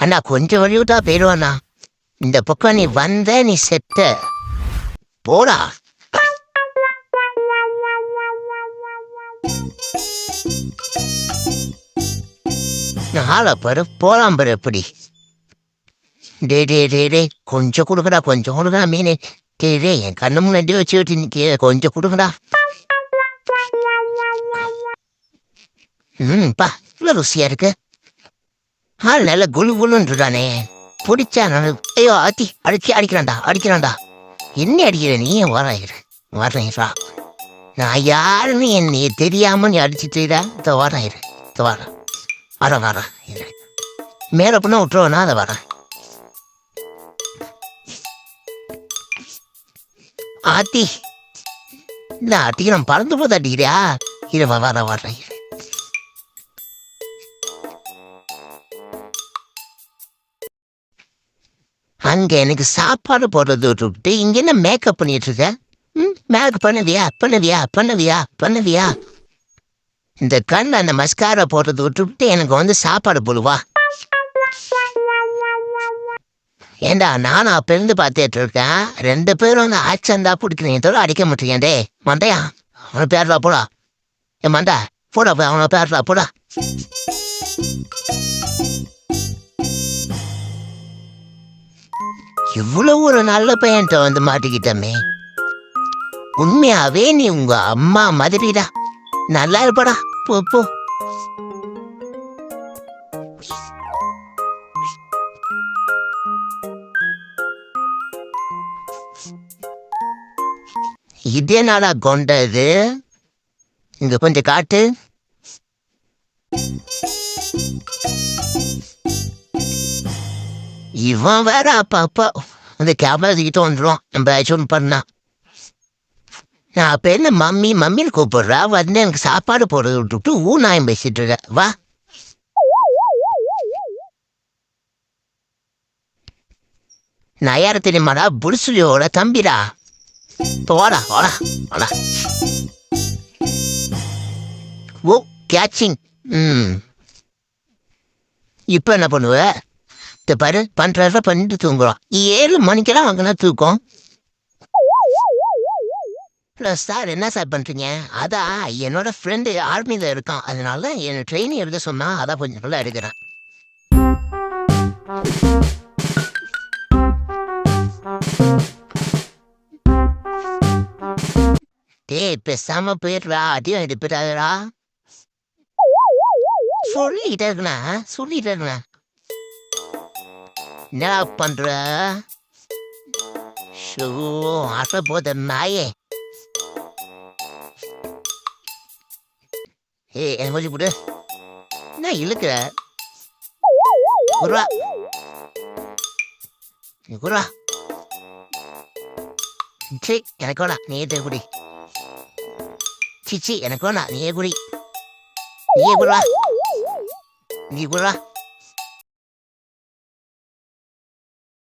அண்ணா கொஞ்சம் வழிவிட்டா போயிடுவாண்ணா இந்த பக்கம் நீ வந்த நீ செத்த போடா. நாளை பாரு போலாம் பாரு எப்படி. டே டே டே டே கொஞ்சம் கொடுக்கடா கொஞ்சம் கொடுக்கடா மீனே. டே டே என் கண்ணு முன்னாடி வச்சுக்கிட்டு விட்டு கொஞ்சம் கொடுக்கடா ம் பா இவ்வளோ ருசியாக இருக்கு. ஆள் நல்ல குளு இருக்கானே பிடிச்சா நான் ஐயோ அத்தி அடிச்சு அடிக்கிறான்டா அடிக்கிறான்டா. என்ன அடிக்கிற நீ ஏன் வராயிரு வரேன்டா நான் யாருன்னு என்னை தெரியாம நீ அடிச்சுட்டா இதை வராயிரு இதை வரேன் வரேன் வரேன் இரு. மேல பண்ண விட்டுருவனா அதை வரேன் ஆத்தி இல்ல அட்டிக்கிறேன் பறந்து போது அடிக்கிறியா இரு வா, வர வர இரு. அங்க எனக்கு சாப்பாடு போடுறது விட்டுவிட்டு இங்க என்ன மேக்கப் பண்ணிட்டு இருக்க? ம்? மேக்கப் பண்ணுவியா? பண்ணுவியா? பண்ணுவியா? பண்ணுவியா? இந்த கண்ணில் அந்த மஸ்காரா போடுறது விட்டுவிட்டு எனக்கு வந்து சாப்பாடு போடுவா ஏண்டா நானும் அப்பேருந்து பார்த்துட்டு இருக்கேன். ரெண்டு பேரும் வந்து ஆச்சந்தா பிடிக்கிறீங்க. தவிர அடிக்க மாட்டேங்க மண்டையா? அவனை பேர்லா போடா. ஏ மண்டா போடா போய் அவனை பேர்லா போடா. இவ்வளவு ஒரு நல்ல பையன்ட்ட வந்து மாட்டிக்கிட்டமே. உண்மையாவே நீ உங்க அம்மா மாதிரிடா. நல்லா இருப்படா. போ போ. இதே நாளா கொண்டது இங்க கொஞ்சம் காட்டு. இவன் வேற அப்பா அப்பா அந்த கேமரா தூக்கிட்டு வந்துடும் நம்ம ஏதாச்சும் பண்ணா. நான் அப்போ என்ன மம்மி மம்மின்னு கூப்பிடுறா? வந்து எனக்கு சாப்பாடு போடுறது விட்டுட்டு ஊ நாயம் பேசிட்டு இருக்க. வா. நான் யார தெரியுமாடா புருசுலியோட தம்பிடா போடா ஓடா ஓடா ஓ கேட்சிங் ம். இப்போ என்ன பண்ணுவ? இந்த பாரு பண்றத பண்ணிட்டு தூங்குறோம். ஏழு மணிக்கெல்லாம் வாங்கினா தூக்கம். ப்ளஸ் சார் என்ன சார் பண்ணுறீங்க அதான் என்னோட ஃப்ரெண்டு ஆர்மியில் இருக்கான். அதனால என்னை ட்ரெயினிங் எடுக்க சொன்னால் அதான் கொஞ்சம் நல்லா எடுக்கிறேன். டேய் பேசாம போயிடுறா. அடியும் எடுப்பிடாதடா சொல்லிட்டே இருக்கணா சொல்லிட்டே இருக்கணா என்னடா பண்ற? ஷோ ஆசை போத நாயே. ஏ எனக்கு கொஞ்சம் போடு. என்ன இழுக்கிற? குருவா குருவா சி எனக்கு வேணா நீ ஏற்ற குடி. சிச்சி எனக்கு வேணா நீயே குடி. நீயே குருவா நீ குருவா